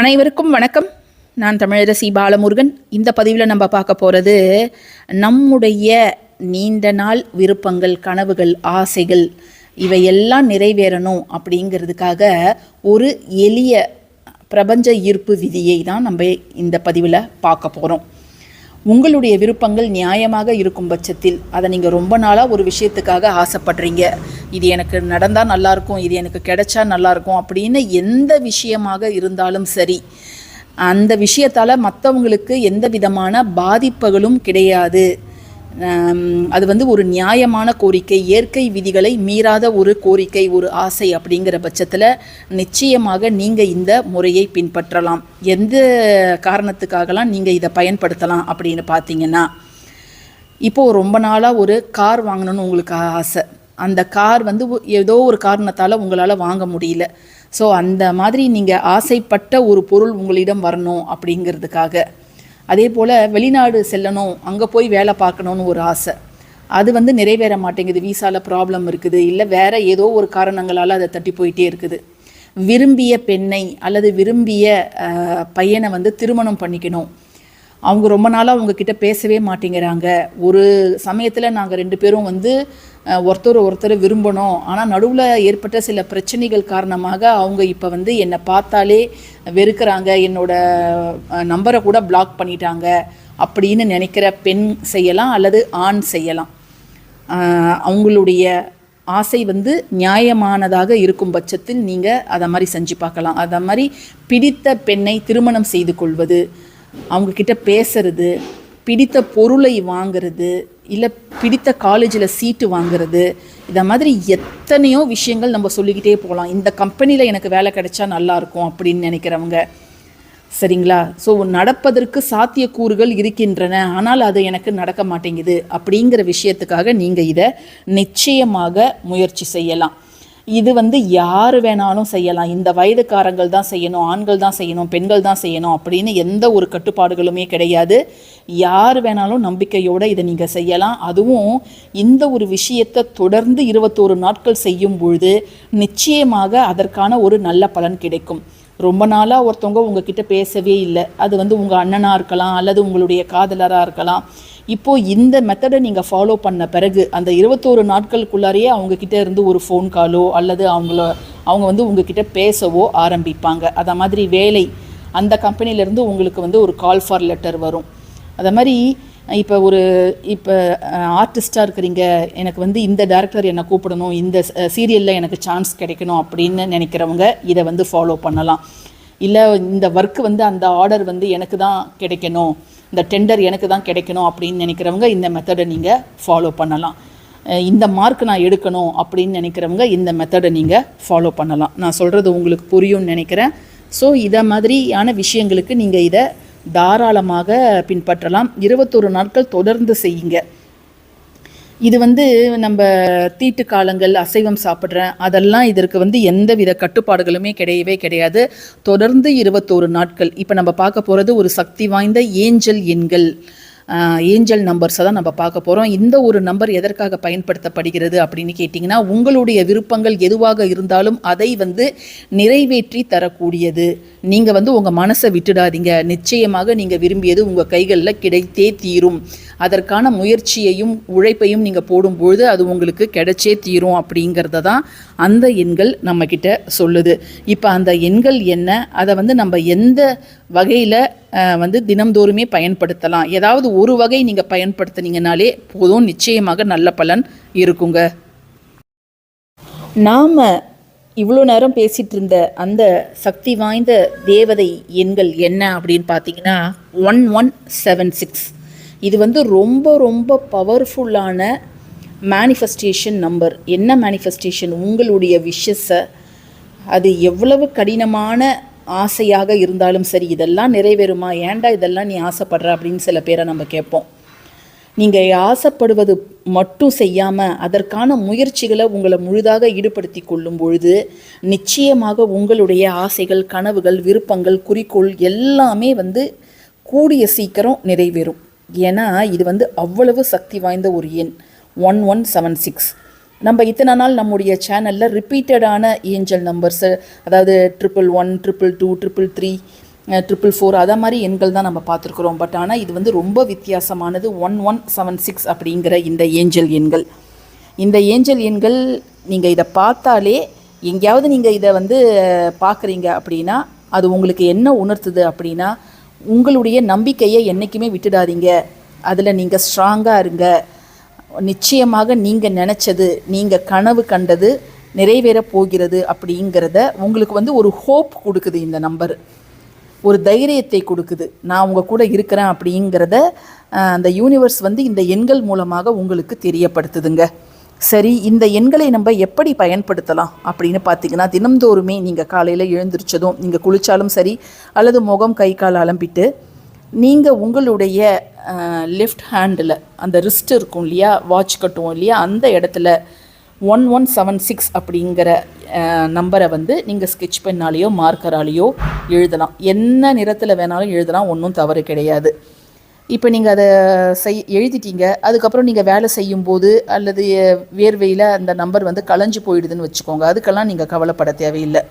அனைவருக்கும் வணக்கம். நான் தமிழரசி பாலமுருகன். இந்த பதிவில் நம்ம பார்க்க போகிறது நம்முடைய நீண்ட நாள் விருப்பங்கள் கனவுகள் ஆசைகள் இவையெல்லாம் நிறைவேறணும் அப்படிங்கிறதுக்காக ஒரு எளிய பிரபஞ்ச ஈர்ப்பு விதியை தான் நம்ம இந்த பதிவில் பார்க்க போகிறோம் உங்களுடைய விருப்பங்கள் நியாயமாக இருக்கும் பட்சத்தில் அதை நீங்கள் ரொம்ப நாளாக ஒரு விஷயத்துக்காக ஆசைப்படுறீங்க. இது எனக்கு நடந்தால் நல்லாயிருக்கும் இது எனக்கு கிடைச்சா நல்லாயிருக்கும் அப்படின்னு எந்த விஷயமாக இருந்தாலும் சரி அந்த விஷயத்தால் மற்றவங்களுக்கு எந்த விதமான பாதிப்புகளும் கிடையாது. அது வந்து ஒரு நியாயமான கோரிக்கை இயற்கை விதிகளை மீறாத ஒரு கோரிக்கை ஒரு ஆசை அப்படிங்கிற பட்சத்தில் நிச்சயமாக நீங்கள் இந்த முறையை பின்பற்றலாம். எந்த காரணத்துக்காகலாம் நீங்கள் இதை பயன்படுத்தலாம் அப்படின்னு பார்த்தீங்கன்னா இப்போது ரொம்ப நாளாக ஒரு கார் வாங்கணும்னு உங்களுக்கு ஆசை. அந்த கார் வந்து ஏதோ ஒரு காரணத்தால் உங்களால் வாங்க முடியல. ஸோ அந்த மாதிரி நீங்கள் ஆசைப்பட்ட ஒரு பொருள் உங்களிடம் வரணும் அப்படிங்கிறதுக்காக அதே போல் வெளிநாடு செல்லணும் அங்கே போய் வேலை பார்க்கணுன்னு ஒரு ஆசை. அது வந்து நிறைவேற மாட்டேங்குது. வீசாவில் ப்ராப்ளம் இருக்குது. இல்லை வேற ஏதோ ஒரு காரணங்களால் அதை தட்டி போயிட்டே இருக்குது. விரும்பிய பெண்ணை அல்லது விரும்பிய பையனை வந்து திருமணம் பண்ணிக்கணும். அவங்க ரொம்ப நாளாக அவங்கக்கிட்ட பேசவே மாட்டேங்கிறாங்க. ஒரு சமயத்தில் நாங்கள் ரெண்டு பேரும் வந்து ஒருத்தர் ஒருத்தர் விரும்பணும். ஆனால் நடுவில் ஏற்பட்ட சில பிரச்சனைகள் காரணமாக அவங்க இப்போ வந்து என்னை பார்த்தாலே வெறுக்கிறாங்க. என்னோட நம்பரை கூட பிளாக் பண்ணிட்டாங்க. அப்படின்னு நினைக்கிற பெண் செய்யலாம் அல்லது ஆண் செய்யலாம். அவங்களுடைய ஆசை வந்து நியாயமானதாக இருக்கும் பட்சத்தில் நீங்கள் அதை மாதிரி செஞ்சு பார்க்கலாம். அதை மாதிரி பிடித்த பெண்ணை திருமணம் செய்து கொள்வது அவங்கக்கிட்ட பேசுறது பிடித்த பொருளை வாங்குறது இல்லை பிடித்த காலேஜில் சீட்டு வாங்குறது இதை மாதிரி எத்தனையோ விஷயங்கள் நம்ம சொல்லிக்கிட்டே போகலாம் இந்த கம்பெனியில் எனக்கு வேலை கிடைச்சா நல்லாயிருக்கும் அப்படின்னு நினைக்கிறவங்க. சரிங்களா? ஸோ நடப்பதற்கு சாத்தியக்கூறுகள் இருக்கின்றன. ஆனால் அது எனக்கு நடக்க மாட்டேங்குது அப்படிங்கிற விஷயத்துக்காக நீங்கள் இதை நிச்சயமாக முயற்சி செய்யலாம். இது வந்து யார் வேணாலும் செய்யலாம். இந்த வயதுக்காரங்கள் தான் செய்யணும் ஆண்கள் தான் செய்யணும் பெண்கள் தான் செய்யணும் அப்படின்னு எந்த ஒரு கட்டுப்பாடுகளுமே கிடையாது. யார் வேணாலும் நம்பிக்கையோடு இதை நீங்கள் செய்யலாம். அதுவும் இந்த ஒரு விஷயத்தை தொடர்ந்து இருபத்தோரு நாட்கள் செய்யும் பொழுது நிச்சயமாக அதற்கான ஒரு நல்ல பலன் கிடைக்கும். ரொம்ப நாளாக ஒருத்தவங்க உங்ககிட்ட பேசவே இல்லை. அது வந்து உங்கள் அண்ணனாக இருக்கலாம் அல்லது உங்களுடைய காதலராக இருக்கலாம். இப்போது இந்த மெத்தடை நீங்கள் ஃபாலோ பண்ண பிறகு அந்த இருபத்தோரு நாட்களுக்குள்ளாரையே அவங்கக்கிட்ட இருந்து ஒரு ஃபோன் காலோ அல்லது அவங்கள அவங்க வந்து உங்ககிட்ட பேசவோ ஆரம்பிப்பாங்க. அதை மாதிரி வேலை அந்த கம்பெனிலேருந்து உங்களுக்கு வந்து ஒரு கால் ஃபார் லெட்டர் வரும். அதை மாதிரி இப்போ ஒரு இப்போ ஆர்டிஸ்டாக இருக்கிறீங்க எனக்கு வந்து இந்த டேரக்டர் என்னை கூப்பிடணும் இந்த சீரியலில் எனக்கு சான்ஸ் கிடைக்கணும் அப்படின்னு நினைக்கிறவங்க இதை வந்து ஃபாலோ பண்ணலாம். இல்லை இந்த ஒர்க் வந்து அந்த ஆர்டர் வந்து எனக்கு தான் கிடைக்கணும் இந்த டெண்டர் எனக்கு தான் கிடைக்கணும் அப்படின்னு நினைக்கிறவங்க இந்த மெத்தடை நீங்கள் ஃபாலோ பண்ணலாம். இந்த மார்க் நான் எடுக்கணும் அப்படின்னு நினைக்கிறவங்க இந்த மெத்தடை நீங்கள் ஃபாலோ பண்ணலாம். நான் சொல்கிறது உங்களுக்கு புரியும்னு நினைக்கிறேன். ஸோ இதை மாதிரியான விஷயங்களுக்கு நீங்கள் இதை தாராளமாக பின்பற்றலாம். இருபத்தொரு நாட்கள் தொடர்ந்து செய்யுங்க. இது வந்து நம்ம தீட்டு காலங்கள் அசைவம் சாப்பிட்றேன் அதெல்லாம் இதற்கு வந்து எந்த வித கட்டுப்பாடுகளுமே கிடையவே கிடையாது. தொடர்ந்து இருபத்தோரு நாட்கள். இப்போ நம்ம பார்க்க போகிறது ஒரு சக்தி வாய்ந்த ஏஞ்சல் எண்கள். ஏஞ்சல் நம்பர்ஸை தான் நம்ம பார்க்க போகிறோம் இந்த ஒரு நம்பர் எதற்காக பயன்படுத்தப்படுகிறது அப்படின்னு கேட்டிங்கன்னா உங்களுடைய விருப்பங்கள் எதுவாக இருந்தாலும் அதை வந்து நிறைவேற்றி தரக்கூடியது. நீங்கள் வந்து உங்கள் மனசை விட்டுடாதீங்க. நிச்சயமாக நீங்கள் விரும்பியது உங்கள் கைகளில் கிடைத்தே தீரும். அதற்கான முயற்சியையும் உழைப்பையும் நீங்கள் போடும்பொழுது அது உங்களுக்கு கிடைச்சே தீரும் அப்படிங்கிறத தான் அந்த எண்கள் நம்மக்கிட்ட சொல்லுது. இப்போ அந்த எண்கள் என்ன? அதை வந்து நம்ம எந்த வகையில் வந்து தினம்தோறுமே பயன்படுத்தலாம். ஏதாவது ஒரு வகை நீங்கள் பயன்படுத்தினீங்கனாலே போதும். நிச்சயமாக நல்ல பலன் இருக்குங்க. நாம் இவ்வளோ நேரம் பேசிகிட்டு இருந்த அந்த சக்தி வாய்ந்த தேவதை எண்கள் என்ன அப்படின்னு பார்த்தீங்கன்னா ஒன் ஒன் செவன் சிக்ஸ் இது வந்து ரொம்ப ரொம்ப பவர்ஃபுல்லான மேனிஃபெஸ்டேஷன் நம்பர் என்ன மேனிஃபெஸ்டேஷன் உங்களுடைய விஷஸை அது எவ்வளவு கடினமான ஆசையாக இருந்தாலும் சரி இதெல்லாம் நிறைவேறுமா? ஏன்டா இதெல்லாம் நீ ஆசைப்படுற அப்படின்னு சில பேரை நம்ம கேட்போம். நீங்கள் ஆசைப்படுவது மட்டும் செய்யாமல் அதற்கான முயற்சிகளை உங்களை முழுதாக ஈடுபடுத்தி கொள்ளும் பொழுது நிச்சயமாக உங்களுடைய ஆசைகள் கனவுகள் விருப்பங்கள் குறிக்கோள் எல்லாமே வந்து கூடிய சீக்கிரம் நிறைவேறும். ஏன்னா இது வந்து அவ்வளவு சக்தி வாய்ந்த ஒரு எண் ஒன் ஒன் செவன் சிக்ஸ். நம்ம இத்தனை நாள் நம்முடைய சேனலில் ரிப்பீட்டடான ஏஞ்சல் நம்பர்ஸு அதாவது triple one triple two triple three triple four அதை மாதிரி எண்கள் தான் நம்ம பார்த்துருக்குறோம். பட் ஆனால் இது வந்து ரொம்ப வித்தியாசமானது ஒன் ஒன் செவன் சிக்ஸ் அப்படிங்கிற இந்த ஏஞ்சல் எண்கள். இந்த ஏஞ்சல் எண்கள் நீங்கள் இதை பார்த்தாலே எங்கேயாவது நீங்கள் இதை வந்து பார்க்குறீங்க அப்படின்னா அது உங்களுக்கு என்ன உணர்த்துது அப்படின்னா உங்களுடைய நம்பிக்கையை என்றைக்குமே விட்டுடாதீங்க. அதில் நீங்கள் ஸ்ட்ராங்காக இருங்க. நிச்சயமாக நீங்கள் நினச்சது நீங்கள் கனவு கண்டது நிறைவேற போகிறது அப்படிங்கிறத உங்களுக்கு வந்து ஒரு ஹோப் கொடுக்குது இந்த நம்பர் ஒரு தைரியத்தை கொடுக்குது. நான் உங்கள் கூட இருக்கிறேன் அப்படிங்கிறத அந்த யூனிவர்ஸ் வந்து இந்த எண்கள் மூலமாக உங்களுக்கு தெரியப்படுத்துதுங்க. சரி இந்த எண்களை நம்ம எப்படி பயன்படுத்தலாம் அப்படின்னு பார்த்தீங்கன்னா தினம்தோறுமே நீங்கள் காலையில் எழுந்திரிச்சதும் நீங்கள் குளித்தாலும் சரி அல்லது முகம் கை கால் அலம்பிட்டு நீங்கள் உங்களுடைய லெஃப்ட் ஹேண்டில் அந்த ரிஸ்ட் இருக்கும் இல்லையா? வாட்ச் கட்டுவோம் இல்லையா? அந்த இடத்துல ஒன் ஒன் செவன் சிக்ஸ் அப்படிங்கிற நம்பரை வந்து நீங்கள் ஸ்கெட்ச் பெண்ணாலேயோ மார்க்கராலேயோ எழுதலாம். என்ன நிறத்தில் வேணாலும் எழுதலாம் ஒன்றும் தவறு கிடையாது. இப்போ நீங்கள் அதை செய் எழுதிட்டீங்க. அதுக்கப்புறம் நீங்கள் வேலை செய்யும்போது அல்லது வேர்வையில் அந்த நம்பர் வந்து களைஞ்சு போயிடுதுன்னு வச்சுக்கோங்க. அதுக்கெல்லாம் நீங்கள் கவலைப்பட தேவையில்லை.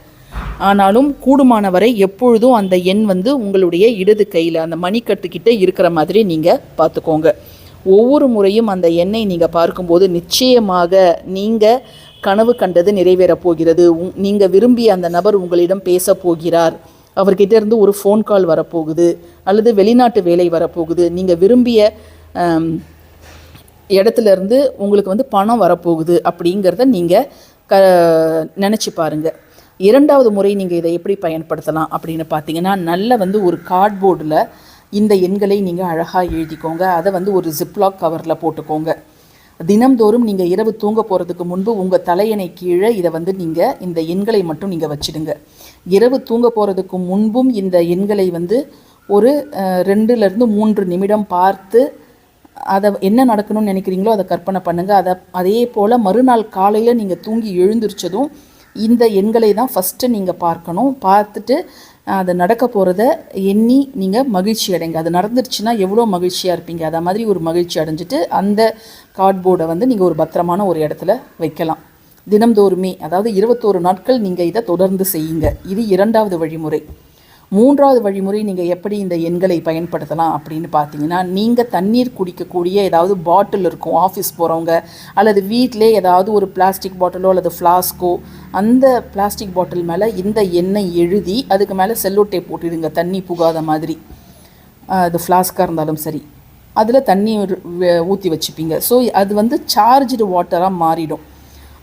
ஆனாலும் கூடுமானவரை எப்பொழுதும் அந்த எண் வந்து உங்களுடைய இடது கையில் அந்த மணிக்கட்டுக்கிட்ட இருக்கிற மாதிரி நீங்கள் பார்த்துக்கோங்க. ஒவ்வொரு முறையும் அந்த எண்ணை நீங்கள் பார்க்கும்போது நிச்சயமாக நீங்கள் கனவு கண்டது நிறைவேறப் போகிறது. நீங்கள் விரும்பிய அந்த நபர் உங்களிடம் பேசப் போகிறார். அவர்கிட்ட இருந்து ஒரு ஃபோன் கால் வரப்போகுது அல்லது வெளிநாட்டு வேலை வரப்போகுது. நீங்கள் விரும்பிய இடத்துலேருந்து இடத்துல இருந்து உங்களுக்கு வந்து பணம் வரப்போகுது அப்படிங்கிறத நீங்கள் க நினச்சி பாருங்கள் இரண்டாவது முறை நீங்கள் இதை எப்படி பயன்படுத்தலாம் அப்படின்னு பார்த்தீங்கன்னா நல்ல வந்து ஒரு கார்ட்போர்டில் இந்த எண்களை நீங்கள் அழகாக எழுதிக்கோங்க. அதை வந்து ஒரு ஜிப்லாக் கவரில் போட்டுக்கோங்க. தினம்தோறும் நீங்கள் இரவு தூங்க போகிறதுக்கு முன்பு உங்கள் தலையணை கீழே இதை வந்து நீங்கள் இந்த எண்களை மட்டும் நீங்கள் வச்சிடுங்க. இரவு தூங்க போகிறதுக்கு முன்பும் இந்த எண்களை வந்து ஒரு ரெண்டுலேருந்து மூன்று நிமிடம் பார்த்து அதை என்ன நடக்கணும்னு நினைக்கிறீங்களோ அதை கற்பனை பண்ணுங்கள் அதை அதே போல் மறுநாள் காலையில் நீங்கள் தூங்கி எழுந்திரிச்சதும் இந்த எண்களை தான் ஃபஸ்ட்டு நீங்கள் பார்க்கணும். பார்த்துட்டு அது நடக்க போகிறத எண்ணி நீங்கள் மகிழ்ச்சி அடைங்க. அது நடந்துருச்சுன்னா எவ்வளோ மகிழ்ச்சியாக இருப்பீங்க? அதை மாதிரி ஒரு மகிழ்ச்சி அடைஞ்சிட்டு அந்த கார்ட்போர்டை வந்து நீங்கள் ஒரு பத்திரமான ஒரு இடத்துல வைக்கலாம். தினம்தோறுமே அதாவது இருபத்தோரு நாட்கள் நீங்கள் இதை தொடர்ந்து செய்யுங்க. இது இரண்டாவது வழிமுறை. மூன்றாவது வழிமுறை நீங்கள் எப்படி இந்த எண்களை பயன்படுத்தலாம் அப்படின்னு பார்த்தீங்கன்னா நீங்கள் தண்ணீர் குடிக்கக்கூடிய ஏதாவது பாட்டில் இருக்கும் ஆஃபீஸ் போகிறவங்க அல்லது வீட்டிலே ஏதாவது ஒரு பிளாஸ்டிக் பாட்டிலோ அல்லது ஃப்ளாஸ்கோ அந்த பிளாஸ்டிக் பாட்டில் மேலே இந்த எண்ணெய் எழுதி அதுக்கு மேலே செல்லோட்டை போட்டுடுங்க தண்ணி புகாத மாதிரி. அது ஃப்ளாஸ்காக இருந்தாலும் சரி. அதில் தண்ணி ஊற்றி வச்சுப்பீங்க. ஸோ அது வந்து சார்ஜ்டு வாட்டராக மாறிடும்.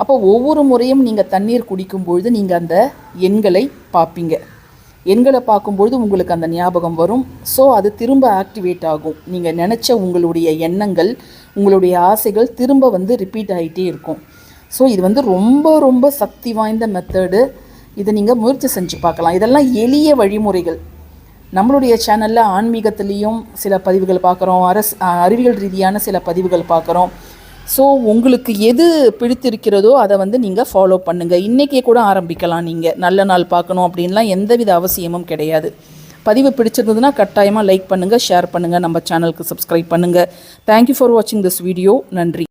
அப்போ ஒவ்வொரு முறையும் நீங்கள் தண்ணீர் குடிக்கும் பொழுது நீங்கள் அந்த எண்களை பார்ப்பீங்க. எண்களை பார்க்கும்பொழுது உங்களுக்கு அந்த ஞாபகம் வரும். ஸோ அது திரும்ப ஆக்டிவேட் ஆகும். நீங்கள் நினச்ச உங்களுடைய எண்ணங்கள் உங்களுடைய ஆசைகள் திரும்ப வந்து ரிப்பீட் ஆகிட்டே இருக்கும். ஸோ இது வந்து ரொம்ப ரொம்ப சக்தி வாய்ந்த மெத்தடு இதை நீங்கள் முயற்சி செஞ்சு பார்க்கலாம். இதெல்லாம் எளிய வழிமுறைகள். நம்மளுடைய சேனலில் ஆன்மீகத்துலேயும் சில பதிவுகள் பார்க்குறோம். அரசு அறிவியல் ரீதியான சில பதிவுகள் பார்க்குறோம். ஸோ உங்களுக்கு எது பிடித்திருக்கிறதோ அதை வந்து நீங்கள் ஃபாலோ பண்ணுங்கள் இன்றைக்கே கூட ஆரம்பிக்கலாம் நீங்கள் நல்ல நாள் பார்க்கணும் அப்படின்லாம் எந்தவித அவசியமும் கிடையாது. பதிவு பிடிச்சிருந்ததுன்னா கட்டாயமாக லைக் பண்ணுங்கள் ஷேர் பண்ணுங்கள் நம்ம சேனலுக்கு சப்ஸ்கிரைப் பண்ணுங்கள் தேங்க்யூ ஃபார் வாட்சிங் திஸ் வீடியோ நன்றி.